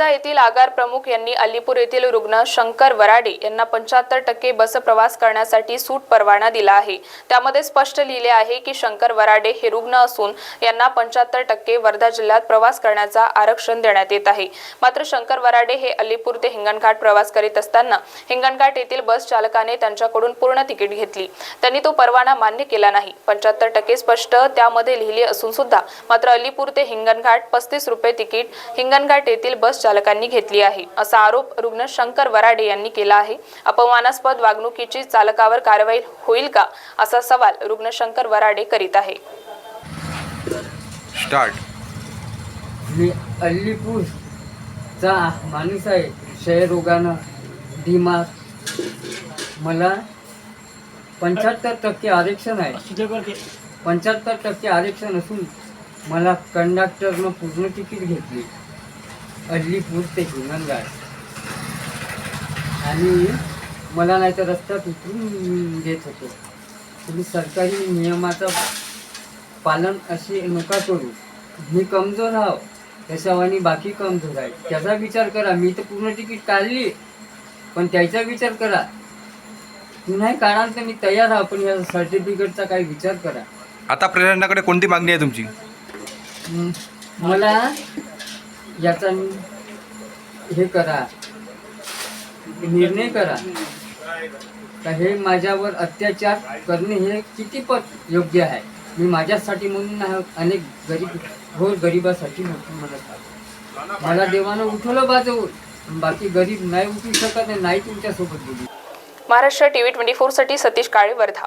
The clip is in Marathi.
वर्धा येथील आगार प्रमुख यांनी अलीपूर येथील रुग्ण शंकर वराडे यांना पंच्याहत्तर टक्के बस प्रवास करण्यासाठी सूट परवाना दिला आहे. त्यामध्ये स्पष्ट लिहिले आहे की शंकर वराडे हे रुग्ण असून यांना पंच्याहत्तर टक्के वर्धा जिल्ह्यात प्रवास करण्याचा आरक्षण देण्यात येत आहे. मात्र शंकर वराडे हे अलीपूर ते हिंगणघाट प्रवास करीत असताना हिंगणघाट येथील बस चालकाने त्यांच्याकडून पूर्ण तिकीट घेतली. त्यांनी तो परवाना मान्य केला नाही. पंच्याहत्तर टक्के स्पष्ट त्यामध्ये लिहिले असून सुद्धा मात्र अलीपूर ते हिंगणघाट पस्तीस रुपये तिकीट हिंगणघाट येथील बस चालकांनी घेतली आहे. असा आरोप रुग्ण शंकर वराडे यांनी केला आहे. अपमानास्पद वागणुकीची चालकावर कारवाई होईल का? असा सवाल रुग्ण शंकर वराडे करीत आहे. स्टार्ट. मी अल्लीपूरचा माणूस आहे. क्षयरोगानं दिमाग मला पंच्याहत्तर टक्के आरक्षण आहे. पंच्याहत्तर टक्के आरक्षण असून मला कंडक्टरनं पूर्ण तिकीट घेतली. अल्लीपूर ते हिंगणघाट आणि मला नाही तर रस्त्यात उतरून देत होतो. तुम्ही सरकारी नियमाचं पालन असे नका करू. मी कमजोर आहो. त्याच्यावानी बाकी कमजोर आहे. त्याचा विचार करा. मी तर पूर्ण तिकीट काढली. पण त्याचा विचार करा. नाही काढाल तर मी तयार आहे. पण या सर्टिफिकेटचा काही विचार करा. आता प्रशासनाकडे कोणती मागणी आहे तुमची? मला याचा हे करा. निर्णय करा. का हे माझ्यावर अत्याचार करणे हे किती पट योग्य आहे? मी माझ्यासाठी म्हणून अनेक गरीब घोर गरिबासाठी म्हणत आहे. मला देवानं उठवलं बाजवून बाकी गरीब नाही उठू शकत नाही तुमच्यासोबत गेली महाराष्ट्र टीव्ही ट्वेंटी फोरसाठी सतीश काळे वर्धा